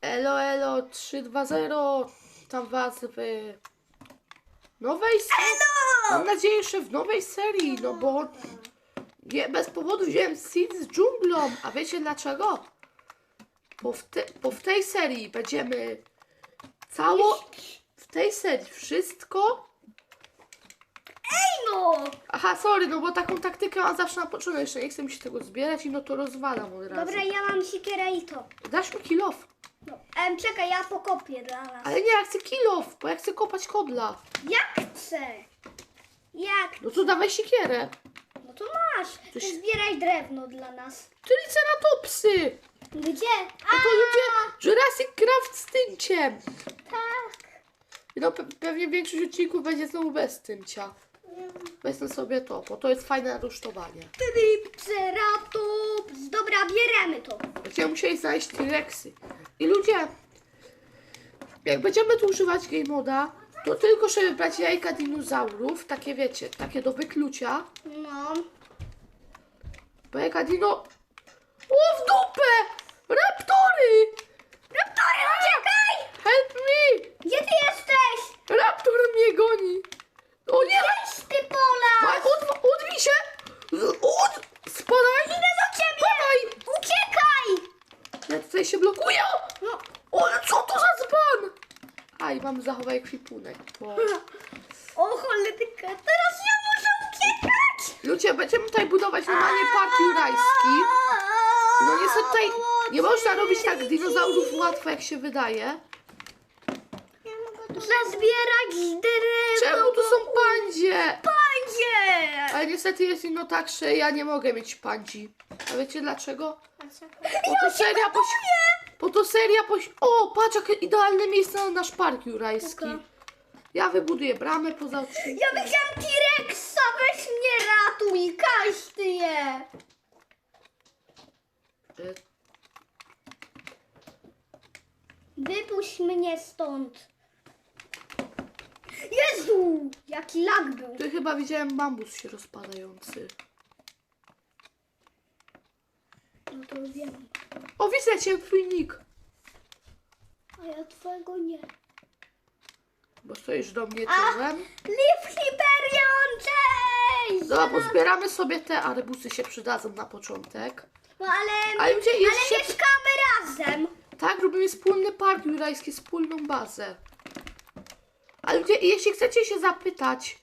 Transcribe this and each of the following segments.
Elo, elo, 320, tam was w nowej serii. Mam nadzieję, że w nowej serii, no bo nie bez powodu wziąłem Seed z dżunglą. A wiecie dlaczego? Bo w, te, bo w tej serii będziemy cało... W tej serii wszystko... No! Aha, sorry, no bo taką taktykę mam zawsze na początku. Jeszcze nie chcę mi się tego zbierać i no to rozwalam od razu. Dobra, ja mam siekierę i to. Dasz mi kill off. No. Em, czekaj, ja pokopię dla nas. Ale nie, ja chcę kill off, bo ja chcę kopać kobla. Jak chcę? Jak? No to dawaj siekierę. No to masz. Coś- zbieraj drewno dla nas. Triceratopsy! Gdzie? A to ludzie Jurassic Craft z tynciem. Tak. No pe pewnie większość odcinków będzie znowu bez tyncia. Wezmę sobie to, bo to jest fajne rusztowanie. Triceratops. Dobra, bierzemy to. Będziemy musieli znaleźć T-Rexy. I ludzie, jak będziemy tu używać game moda, to tylko żeby brać jajka dinozaurów, takie wiecie, takie do wyklucia. No. Bo jajka dino... O, w dupę! Raptory! Raptory, uciekaj! Help me! Gdzie ty jesteś? Raptor mnie goni! O nie! Cześć, ty pola! Od, odwij się! Od! Spadaj! Idę do ciebie! Spadaj! Uciekaj! Ja tutaj się blokuję! No. O, ale co to za dzban? Aj, mam zachowaj kwipunek. Bo... O cholerka, teraz ja muszę uciekać! Ludzie, będziemy tutaj budować normalnie park jurajski. No niestety tutaj nie można robić tak dinozaurów łatwo, jak się wydaje. Muszę zbierać drewno. Czemu tu są pandzie? Pandzie! Ale niestety jest inno tak, że ja nie mogę mieć pandzi. A wiecie dlaczego? Bo to seria poś... Bo to seria poś... O, patrz, jakie idealne miejsce na nasz park jurajski. Ja wybuduję bramę poza odcinkiem. Ja widziałam T-Rexa, weź mnie ratuj, każdy je! Y, Wypuść mnie stąd. Jezu, jaki lag był. Tu chyba widziałem bambus się rozpadający. No to wiem, O, widzę cię, twój nick. a ja twojego nie. Bo stoisz do mnie A! tyłem. Liv Hyperion, cześć! Dobra, pozbieramy sobie te arbusy się przydadzą na początek. No ale, Ale gdzie jest ale się- mieszkamy razem. Tak, robimy wspólny park jurajski, wspólną bazę. Ale gdzie, jeśli chcecie się zapytać,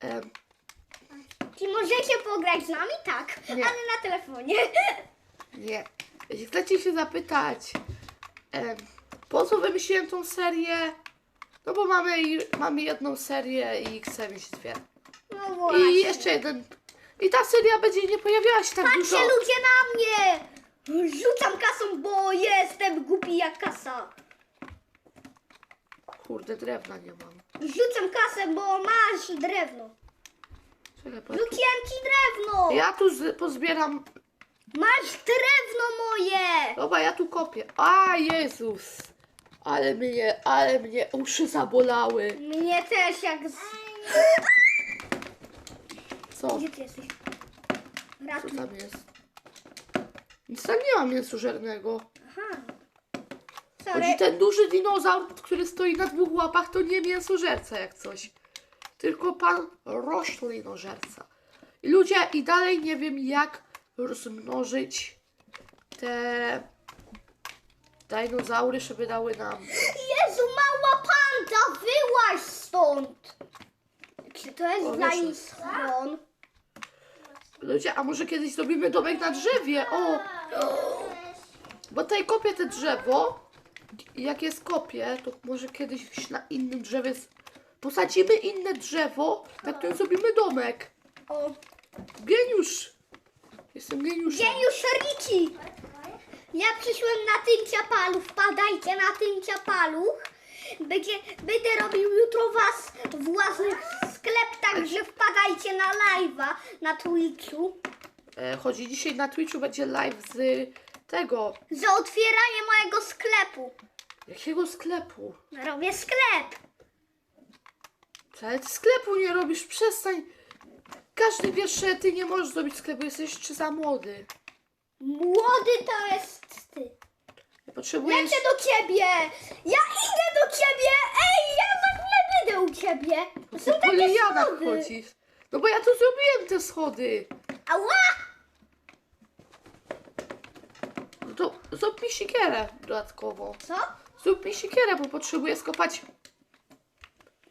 em, Czy możecie pograć z nami? Tak, Nie. ale na telefonie. nie, jeśli chcecie się zapytać, em, po co wymyśliłem tą serię, no bo mamy, mamy jedną serię i chcę mieć dwie. No właśnie. I jeszcze jeden. I ta seria będzie nie pojawiała się tak dużo. Patrzcie ludzie na mnie! Rzucam kasą, bo jestem głupi jak kasa. Kurde, drewna nie mam. Rzucam kasę, bo masz drewno. Czekaj, Rzuciłem ci drewno! ja tu z, pozbieram. Masz drewno moje! Dobra, ja tu kopię. A Jezus! Ale mnie, ale mnie uszy zabolały. Mnie też jak z... Co? Gdzie ty jesteś? Co Ratuj. tam jest? Nic tam nie ma mięsożernego. Aha. Chodzi ten duży dinozaur, który stoi na dwóch łapach, to nie mięsożerca jak coś. Tylko pan roślinożerca. I ludzie, i dalej nie wiem jak rozmnożyć te dinozaury, żeby dały nam. Jezu, mała panda, wyłaź stąd! Czy to jest O, dla nich schron? Ludzie, a może kiedyś zrobimy domek na drzewie? O! Bo tutaj kopię te drzewo. Jak jest kopię, to może kiedyś na innym drzewie posadzimy inne drzewo, na którym zrobimy domek. O, Geniusz! Jestem geniuszem. geniusz Ricci! Ja przyszłem na tyncia paluch, wpadajcie na tyncia paluch. Będzie, będę robił jutro was własny sklep, także wpadajcie na live'a na Twitchu. E, chodzi dzisiaj na Twitchu, będzie live z tego. Za otwieranie mojego sklepu. Jakiego sklepu? Robię sklep. Ale ty sklepu nie robisz, przestań. Każdy wie, że ty nie możesz zrobić sklepu, jesteś jeszcze za młody. Młody to jest ty. Potrzebujesz... Lecę do ciebie! Ja idę do ciebie! Ej, ja za chwilę będę u ciebie! To są po takie schody. chodzisz. No bo ja tu zrobiłem te schody. Ała! No to zrób mi siekierę dodatkowo. Co? Zrób mi siekierę, bo potrzebuję skopać.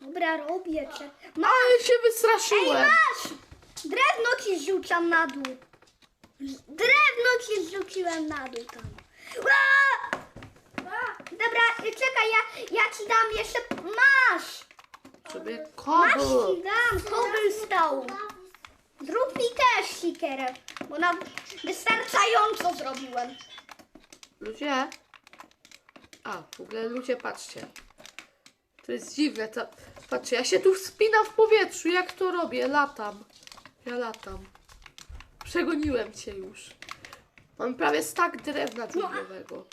Dobra, robię cię. Ma, Ale się ej, wystraszyłem. masz! Drewno ci rzucam na dół. Drewno ci rzuciłem na dół tam. Ła! Dobra, czekaj, ja, ja ci dam jeszcze... Masz! Sobie Masz kobl. ci dam, cobblestone. Zrób mi też sikierę, bo na wystarczająco zrobiłem. Ludzie. A, w ogóle ludzie, patrzcie. To jest dziwne. To... Patrzcie, ja się tu wspinam w powietrzu. Jak to robię? Latam. Ja latam. Przegoniłem cię już. Mam prawie stak drewna dżunglowego.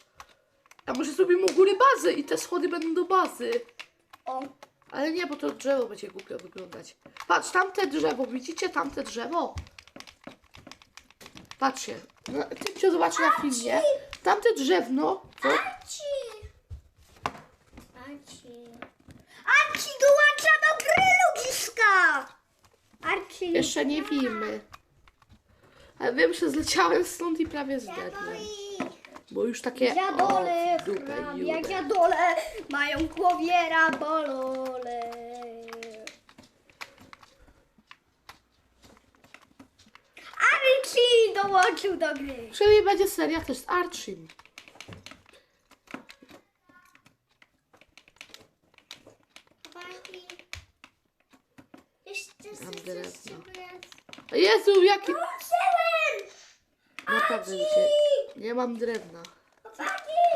A może zrobimy u góry bazę i te schody będą do bazy. O, Ale nie, bo to drzewo będzie głupio wyglądać. Patrz, tamte drzewo, widzicie tamte drzewo? Patrzcie, no, ty cię zobaczy na filmie. Tamte drzewno, to Arci! Arci. Arci dołącza do gry ludziska! Arci. jeszcze nie wiemy. Ale wiem, że zleciałem stąd i prawie zdechłem. Bo już takie Dziadole o, w dupę hrabia, idę. dziadole mają głowiera bolole. Arci dołączył do gry. Przynajmniej będzie seria też z Archim. Mam drewno. Jezu, jaki... Naprawdę się... Nie mam drewna.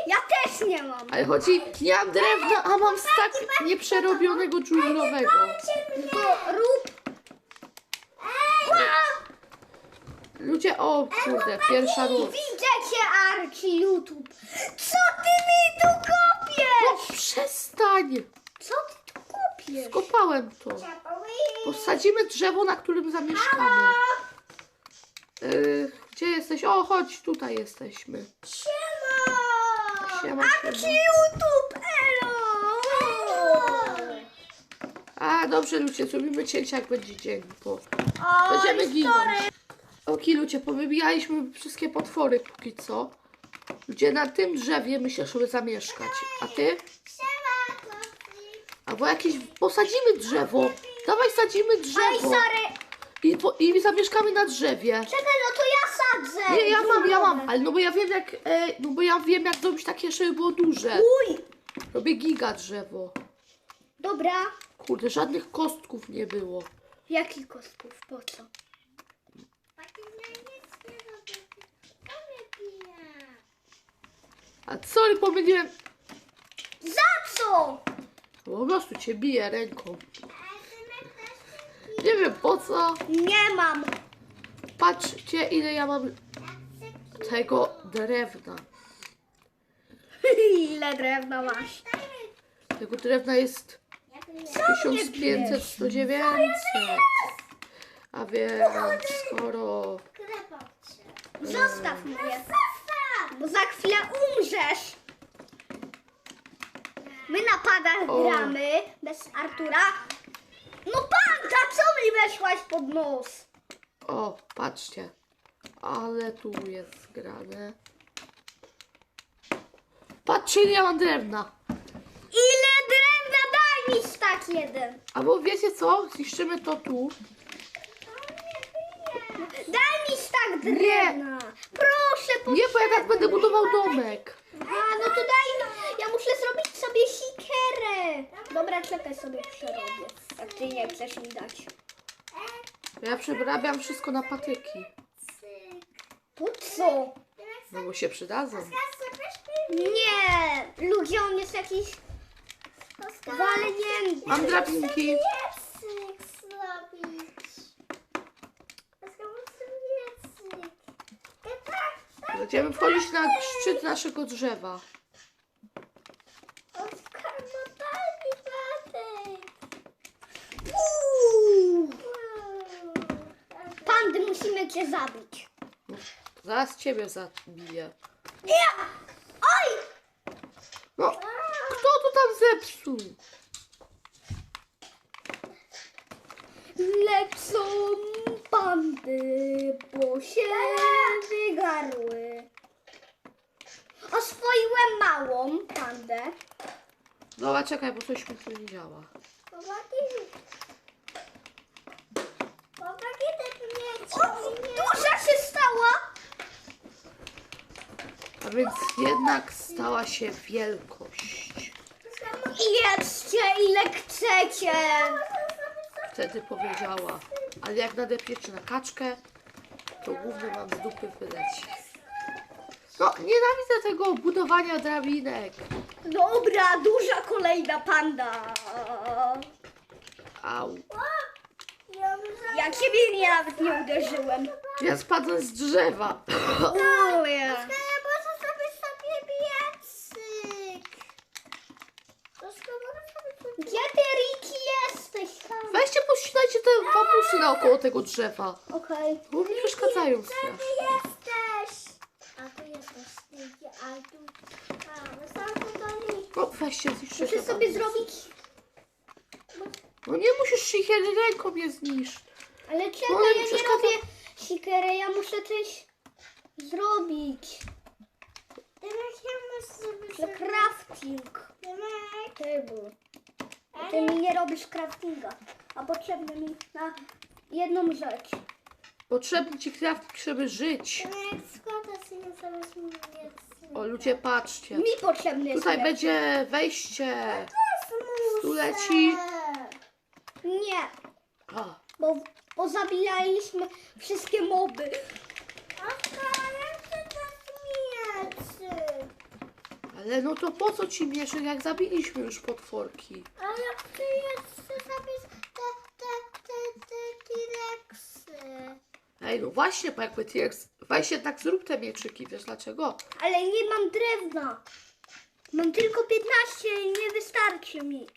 Ja też nie mam. Ale chodzi, nie mam drewna, a mam stak nieprzerobionego dżunglowego. Tylko rób. Ludzie, o kurde, pierwsza noc. Widzę cię, Arci YouTube. Co ty mi tu kopiesz? No przestań! Co ty tu kopiesz? Skopałem to. Posadzimy drzewo, na którym zamieszkamy. Yy, gdzie jesteś? O, chodź, tutaj jesteśmy. Siema! Siema, siema. YouTube, elo! A, dobrze, ludzie, zrobimy cięcie, jak będzie dzień, bo będziemy ginąć. Oki, ludzie, powybijaliśmy wszystkie potwory póki co. Ludzie, na tym drzewie myślę, żeby zamieszkać. A ty? Albo jakieś, posadzimy drzewo. Dawaj, sadzimy Oj, drzewo. sorry. I, po, I zamieszkamy na drzewie. Czekaj, no to ja sadzę. Nie, ja mam, ja mam, ale no bo ja wiem jak, e, no bo ja wiem jak zrobić takie, żeby było duże. Uj, Robię giga drzewo. dobra. Kurde, żadnych kostków nie było. Jakich kostków? Po co? A sorry, pomyliłem. Za co? Po prostu cię biję ręką. Nie wiem po co. Nie mam. Patrzcie ile ja mam tego drewna. Ile drewna masz? Tego drewna jest 1500, 100, 900. A więc skoro... Zostaw mnie. Bo za chwilę umrzesz. My na padach O. gramy bez Artura. No panta, co mi weszłaś pod nos? O, patrzcie. Ale tu jest grane. Patrzcie, ja mam drewna. Ile drewna daj mi stak jeden. Albo wiecie co? Zniszczymy to tu. Daj mi stak drewna. Proszę, Nie, bo ja tak będę budował domek. A, no to daj, ja muszę zrobić sobie sikerę. Dobra, czekaj sobie przerobię. Jak ty nie chcesz mi dać. Ja przerabiam wszystko na patyki. Po co? No bo się przydadzą. Nie, ludzie, on jest jakiś walnięty. Mam drabinki. Będziemy wchodzić na szczyt naszego drzewa. Uuu. Pandy, musimy cię zabić. Zaraz ciebie zabiję. Nie! Oj! No, kto to tam zepsuł? Lecą pandy, bo się wygarły. Oswoiłem małą pandę. Dobra, czekaj, bo coś mi tu nie działa. O, duża się stała. A więc jednak stała się wielkość. Jedzcie ile chcecie. Wtedy powiedziała. Ale jak nadepniecie na kaczkę, to główny wam z dupy wyleci. No, nienawidzę tego budowania drabinek. Dobra, duża kolejna panda. Au. Ja ciebie nie, nawet nie uderzyłem. Ja spadłem z drzewa. Może sobie sobie piecyk. Gdzie ty, Riki, jesteś tam? Weźcie, pościnajcie te bambusy naokoło tego drzewa. Okej. Bo mi przeszkadzają strasznie. jesteś. A tu jesteś, Niki, a tu... A, wystarczy to Niki. No, weźcie, Muszę sobie zrobić... No nie musisz się ręką je zniszczyć. Ale No, czekaj, ale ja nie robię sikerę, ja muszę coś zrobić. Tymek, ja muszę sobie... Że crafting. Tymek, Table. A ty mi nie robisz craftinga. A potrzebny mi na jedną rzecz. Potrzebny ci crafting, żeby żyć. Tymek, skąd się nie sobie śmieć? O, ludzie, patrzcie. Mi potrzebny jest Tutaj będzie wejście. Stuleci. Nie, A, bo pozabijaliśmy wszystkie moby. Ale no to po co ci mieszyk, jak zabiliśmy już potworki? A jak ty jeszcze zabić te, te, te, te T-Rexy? Ej, no właśnie, jakby T-Rex... Weź jednak zrób te mieczyki, wiesz dlaczego? Ale nie mam drewna. Mam tylko 15 i nie wystarczy mi.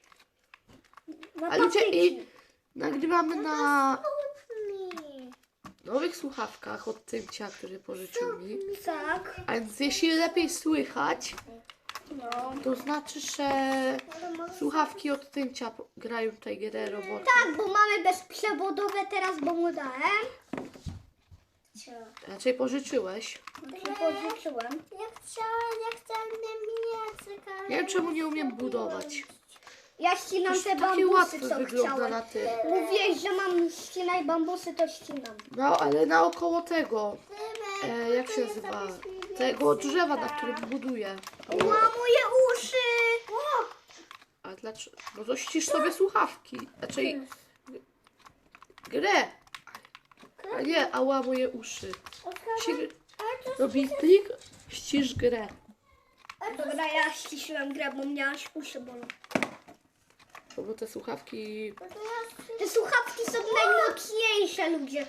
Na A ludzie, patyki. i nagrywamy na Kup mi. nowych słuchawkach od Tymcia, który pożyczył mi. Tak, A więc jeśli lepiej słychać, no. to znaczy, że słuchawki od Tymcia grają tutaj grę robotę. Tak, bo mamy bezprzewodowe teraz, bo mu dałem. Raczej pożyczyłeś. Znaczy pożyczyłem. Ja chciałam, ja chciałam mieczyk, ale... Nie wiem, czemu nie umiem budować. Ja ścinam Już te bambusy, co wygląda chciałem. na tym. Mówiłeś, że mam ścinać bambusy, to ścinam. No, ale naokoło tego, e, jak się nazywa, tego drzewa, na którym buduję. Łamuję uszy! A dlaczego? No to ścisz sobie słuchawki. Raczej grę. A nie, ała moje uszy. Gr- robi klik, ścisz grę. Dobra, ja ściszyłem grę, bo aż uszy bolą. No Bo te słuchawki... Te słuchawki są najmocniejsze, ludzie.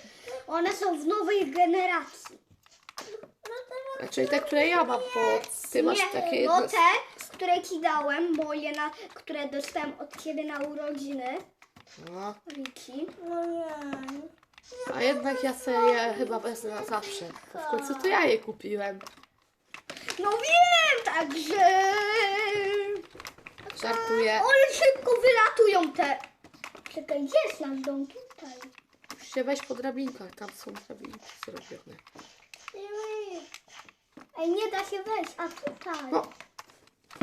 One są w nowej generacji. Raczej te, które ja mam, bo ty masz takie Nie, jedno... no te, które ci dałem, moje, na, które dostałem od ciebie na urodziny. No, Wiki. No nie. A jednak ja sobie je chyba wezmę na zawsze. Bo w końcu to ja je kupiłem. No wiem, także... Żartuję. One szybko wylatują te... Czekaj, gdzie jest nasz dom? Tutaj. Musicie wejść po drabinkach, tam są drabinki zrobione. Ej, nie da się wejść, a tutaj. No,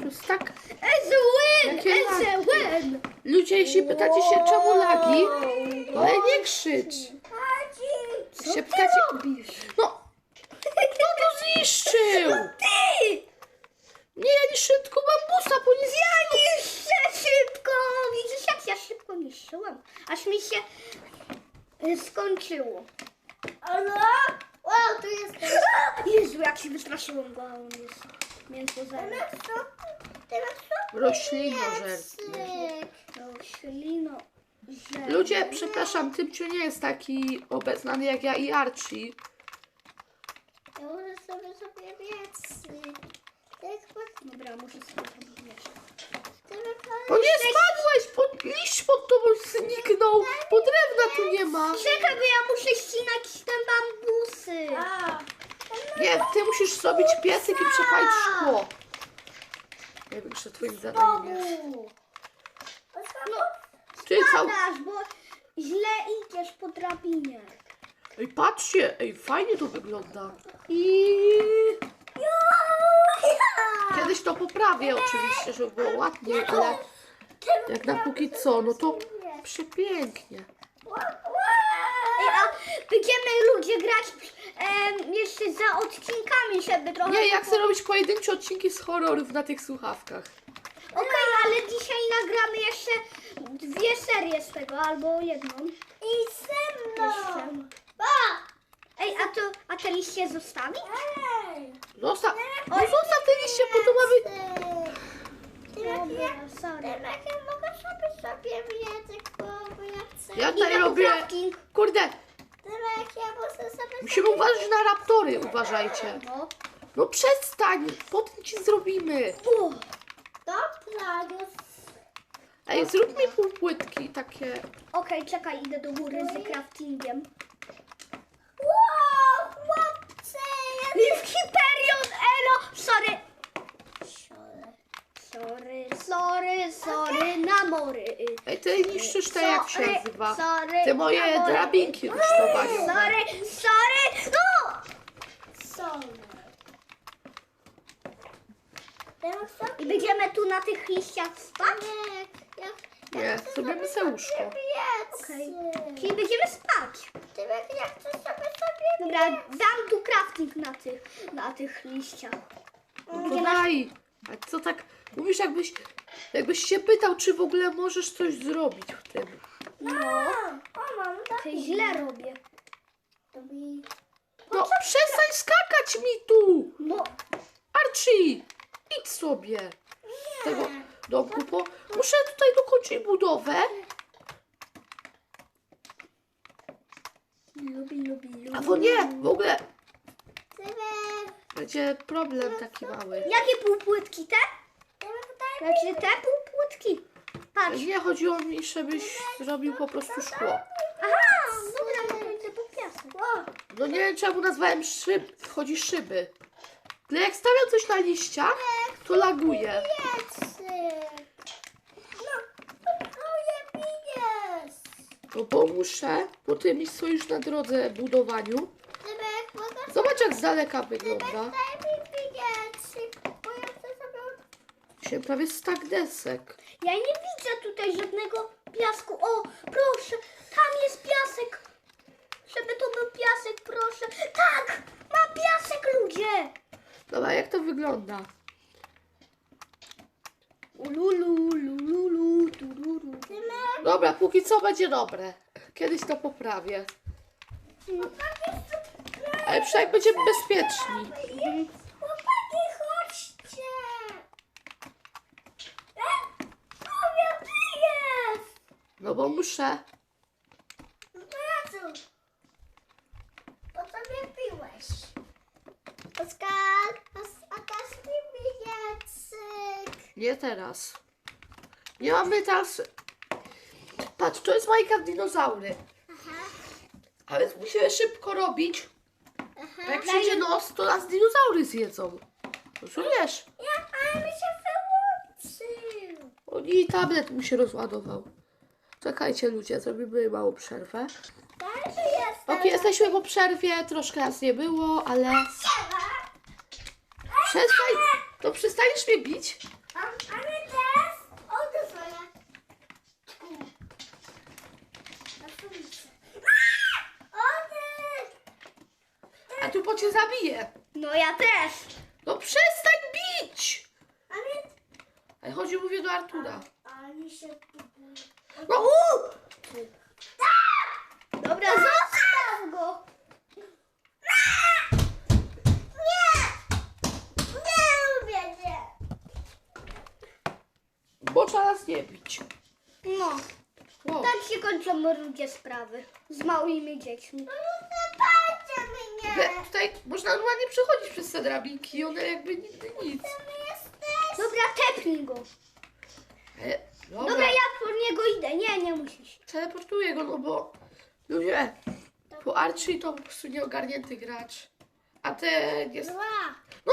to jest tak... Ezewin! Jakie? Ezewin! Ludzie, jeśli pytacie się czemu lagi, no ale nie krzycz. Co się pytacie- robisz? No, kto to zniszczył? Ty! Nie, ja niszczyłem tylko bambusa, bo nie Ja niszczę szybko! Widzisz, jak ja szybko niszczyłam? Aż mi się y, skończyło. Ale... O, tu jesteś. Jezu, jak się wystraszyłam a on jest mięso zero. Roślinożerski. Roślino. Ludzie, przepraszam, Tymciu nie jest taki obeznany jak ja i Archie. Ja muszę sobie sobie pod- Dobra, muszę sobie. O nie, spadłeś! Pod, liść pod tobą zniknął, bo drewna tu nie ma. Czekaj, bo ja muszę ścinać te bambusy. Nie, ty musisz zrobić piecyk i przepalić szkło. Największe twoim zadaniem jest. Znowu. No, Czyli cał... padasz, bo źle idziesz po drabinie. Ej, patrzcie! Ej, fajnie to wygląda. I... Kiedyś to poprawię oczywiście, żeby było ładniej, ale jak na póki co, no to przepięknie. Ej, a będziemy ludzie grać em, jeszcze za odcinkami, żeby trochę... Nie, ja chcę robić pojedyncze odcinki z horrorów na tych słuchawkach. Okej, ale dzisiaj nagramy jeszcze dwie serie z tego, albo jedną. I ze mną. Jeszcze. Ej, a to, a te liście zostawić? Ej! Zostaw, no zostaw te liście, bo tu mamy... Dobra, sorry. Tymek, ja mogę sobie sobie bo ja chcę. Ja tutaj robię... Kurde, Tymek, ja muszę sobie musimy uważać na raptory, uważajcie. No. No przestań, potem ci zrobimy. Dobra, już. Ej, zrób mi pół płytki takie... Okej, czekaj, idę do góry z craftingiem. Wow, chłopcy! Liv Hyperion, elo! Sorry. Sorry, sorry, sorry, na mory. Ej, ty niszczysz te, jak się Sorry, nazywa. Sorry, Te moje na mory. drabinki rusztowaniowe. Sorry, sorry, no! Teraz sobie I będziemy tu na tych liściach spać? Nie, ja, Nie, zrobimy se łóżko. Okej. Czyli będziemy spać. Tymek, ja chcę sobie sobie Dobra, dam tu crafting na tych, na tych liściach. No to daj. A co tak... Mówisz jakbyś... Jakbyś się pytał, czy w ogóle możesz coś zrobić w tym. No, O, mam to taki. źle robię. Robi- No przestań skakać mi tu! No, Archie! Idź sobie z tego domku, bo muszę tutaj dokończyć budowę. lubi, lubi, lubi. A bo nie, w ogóle Tymek, będzie problem taki mały. Jakie półpłytki te? Daj Znaczy te półpłytki. Patrz. Nie chodziło mi, żebyś zrobił po prostu szkło. Aha, dobra, no to idę po piasek. No nie wiem czemu nazwałem szyb, chodzi szyby. Ale jak stawiam coś na liściach, to laguje. No. No bo muszę, bo ty mi stoisz na drodze budowaniu. Jak z daleka wygląda. Sobie... Dzisiaj prawie stak desek. Ja nie widzę tutaj żadnego piasku. O, proszę, tam jest piasek. Żeby to był piasek, proszę. Tak, ma piasek, ludzie. Dobra, jak to wygląda? Ululu, lululu, tururu. Dobra, póki co będzie dobre. Kiedyś to poprawię. Ale przynajmniej będziemy bezpieczni. Chłopaki, chodźcie! E, Powiem, ty jest! No bo muszę. No ja tu. Po sobie piłeś. Oskar, a, dasz mi. Nie teraz. Nie mamy teraz. Patrz, to jest Minecraft dinozaury. A więc musimy szybko robić. Bo jak przyjdzie noc, to nas dinozaury zjedzą. Rozumiesz? Ja, ale mi się wyłączył. O nie, tablet mi się rozładował. Czekajcie ludzie, zrobimy małą przerwę. Tak, że jest. Ok, jesteśmy po przerwie, troszkę nas nie było, ale przestań, to przestaniesz mnie bić. A, my teraz odezwolę. Odejdź! A tu po cię zabiję. No ja też. No przestań bić! A my... Ale chodzi, mówię do Artura. Ani się... No u! Dobra, zostaw go. Nie! Nie lubię cię! Bo trzeba nas nie bić. No, Wow. tak się kończą ludzie sprawy z małymi dziećmi. No nie Tutaj można normalnie przechodzić przez te drabinki i one jakby nigdy nic. Dobra, tepnij go. E, Dobra, Dobra, ja po niego idę. Nie, nie musisz. teleportuję go, no bo ludzie, po Archie to po prostu nieogarnięty gracz. A ten jest... Dwa! No,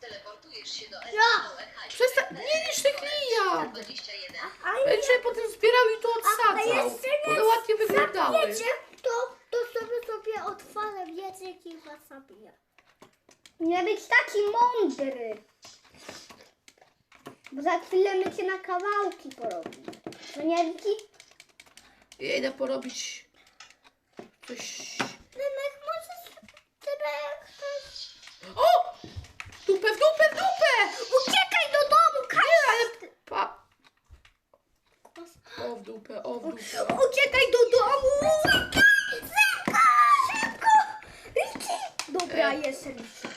Teleportujesz się do Ja! przestań... 21. A Będzie potem zbierał i to odsadzał. nie One ładnie wyglądały. Wiecie, to sobie otworzę wiecyk i was zabiję. Nie być taki mądry. Bo za chwilę my cię na kawałki porobimy. Co nie, Wiki? Ja idę porobić coś... Tymek, może Tymek, O! Dupę w dupę w dupę! Uciekaj do domu, Kaj! Ale pa... O w dupę, o w dupę. Uciekaj do domu! Szybko! Szybko! Ricky! Dobra, E. jest Ricky.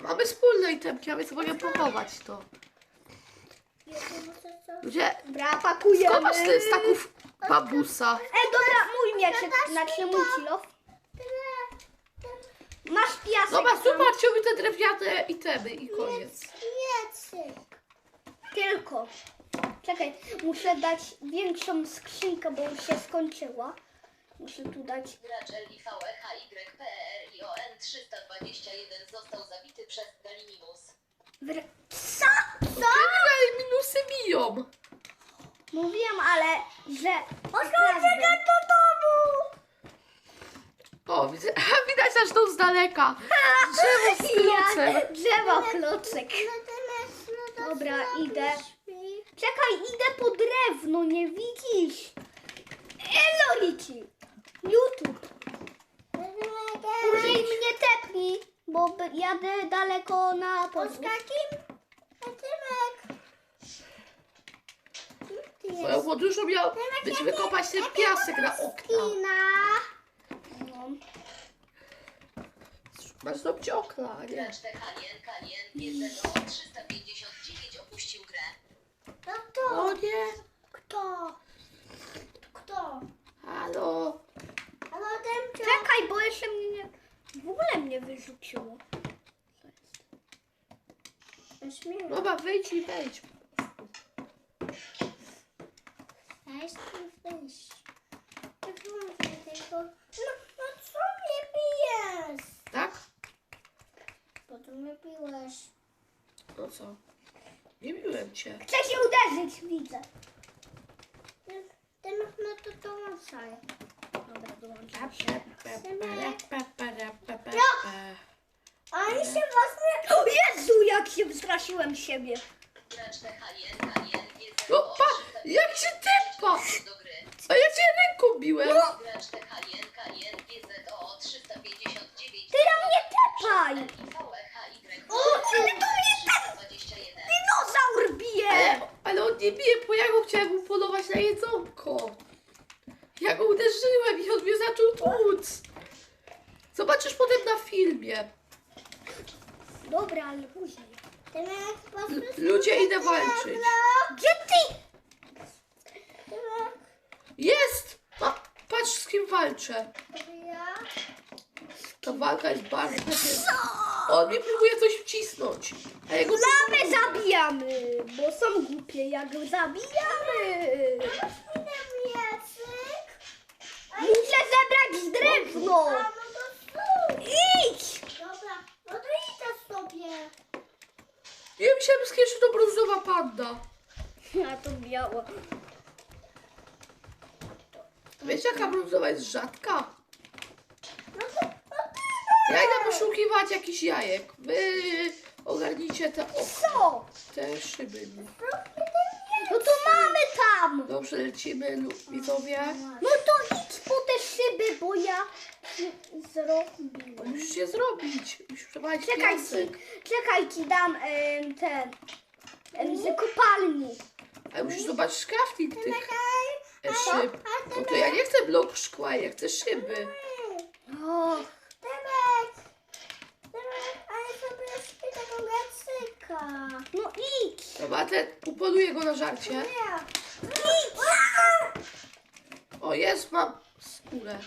Mamy wspólne itemki, a więc mogę pochować to. Gdzie? Dobra, pakujemy. Zobacz te z taków babusa. Ej, dobra, mój mieczek, znaczy mój kilof. Masz piasek. Dobra, tam. zobaczcie mi te drewniane itemy i koniec. Miecyk. Tylko. Czekaj, muszę dać większą skrzynkę, bo już się skończyła. Muszę tu dać. Gracz LIVEHYPER i ON 321 został zabity przez Galinimus. Wr- Co? Co? Ale minusy biją. Mówiłam, ale że. Chodźcie do domu! O, widzę, widać aż tą z daleka. Drzewo z. Ja, drzewo klocek. Dobra, idę. Czekaj, idę po drewno, nie widzisz? Elo, Rici. YouTube. Użyj mnie tepnij, bo jadę daleko na podwórz. Moją podróżą miał być wykopać ten piasek na okna. No. Masz zrobić okna, a nie? Gracz THN KN GZO 359 opuścił grę. O nie. Kto? Kto? Halo. Czekaj, bo jeszcze mnie nie... W ogóle mnie wyrzuciło. Dobra, wyjdź i wejdź. No, no co mnie bijesz? Tak? Bo ty mnie biłeś. No co? Nie biłem cię. Chcę się uderzyć, widzę. Ten no to dołączaj. Dobra, dołączam się. Ani się was nie... O Jezu, jak się wystraszyłem siebie. GZO No pa, jak się tepa! 359 do gry. A ja cię ręką biłem. 359 Ty na mnie tepaj! LIVEHY O, ale to mnie 321. dinozaur bije! Ale, ale on nie bije, bo ja go chciałem mu polować na jedzonko. Ja go uderzyłem i on mnie zaczął tłuc. Zobaczysz potem na filmie. Dobra, ale później. Ludzie idę walczyć. Gdzie ty? Jest! Pa, patrz z kim walczę. Ta walka jest bardzo... On mi próbuje coś wcisnąć. A jego zabijamy, bo są głupie, jak zabijamy. Muszę zebrać drewno. Idź! Dobra, no to idę sobie. Ja myślałem, że jeszcze to brązowa panda. A to biało. Wiecie jaka brązowa jest rzadka? Ja idę poszukiwać jakichś jajek. Wy ogarnijcie te okna, Co? te szyby. No to mamy tam. Dobrze, lecimy, widzowie. No to idź po te szyby, bo ja zrobiłem. Musisz je zrobić. Musisz przepalić Czekaj piasek. ci, czekaj ci dam em, ten em, z kopalni. Ale musisz zobaczyć crafting tych e, szyb. No to ja nie chcę blok szkła, ja chcę szyby. O, no idź. Dobra, ten upoluję go na żarcie. Nie. O, jest, mam skórę.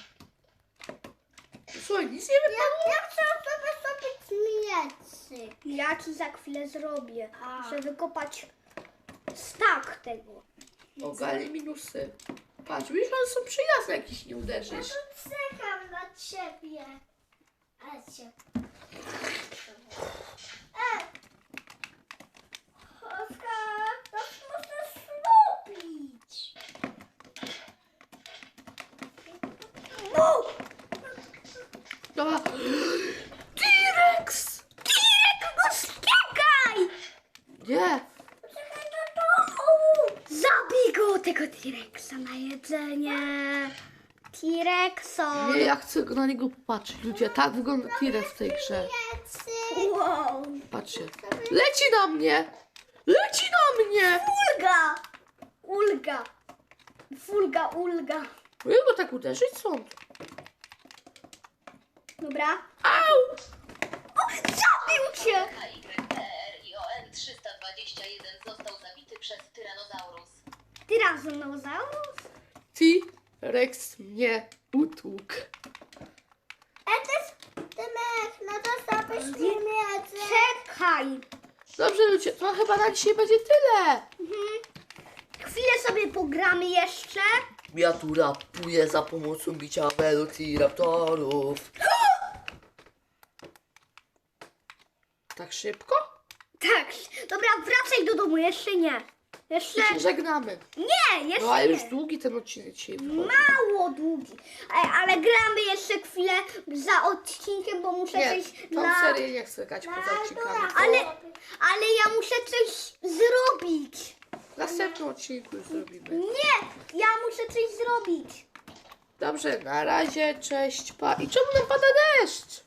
Słuchaj, nic nie wiem. Ja, ja chcę sobie zrobić miecyk. Ja ci za chwilę zrobię. A. Muszę wykopać stak tego. O, gali minusy. Patrz, widzisz, one są przyjazne, jak ich nie Ja uderzysz. tu czekam na ciebie. Ale cię. E! Oskar, to muszę Nie. Zabij go, tego T-Rexa na jedzenie. T-Rexo. Nie, ja chcę go na niego popatrzeć. Ludzie, tak wygląda T-Rex w tej grze. Wow. Patrzcie. Leci na mnie! Leci na mnie! Ulga. Ulga. Fulga, ulga. Mogę go tak uderzyć stąd. Dobra. Au! O, zabił cię. KYPR i ON 321 został zabity przez Tyrannosaurus. Tyrannosaurus? T-Rex mnie utłukł. Tymek, no to zapysz pieniędzy. Czekaj. Dobrze ludzie, to chyba na dzisiaj będzie tyle. Chwilę sobie pogramy jeszcze. Ja tu rapuję za pomocą bicia Velociraptorów. Tak szybko? Tak. Dobra, wracaj do domu. Jeszcze nie. Jeszcze. I się żegnamy. Nie, jeszcze No ale już nie. długi ten odcinek dzisiaj wychodzi. Mało długi. Ale gramy jeszcze chwilę za odcinkiem, bo muszę Nie, coś tą dla... serię nie chcę grać poza odcinkami. Ale, ale ja muszę coś zrobić. W następnym odcinku już zrobimy. Nie, ja muszę coś zrobić. Dobrze, na razie, cześć, pa. I czemu nam pada deszcz?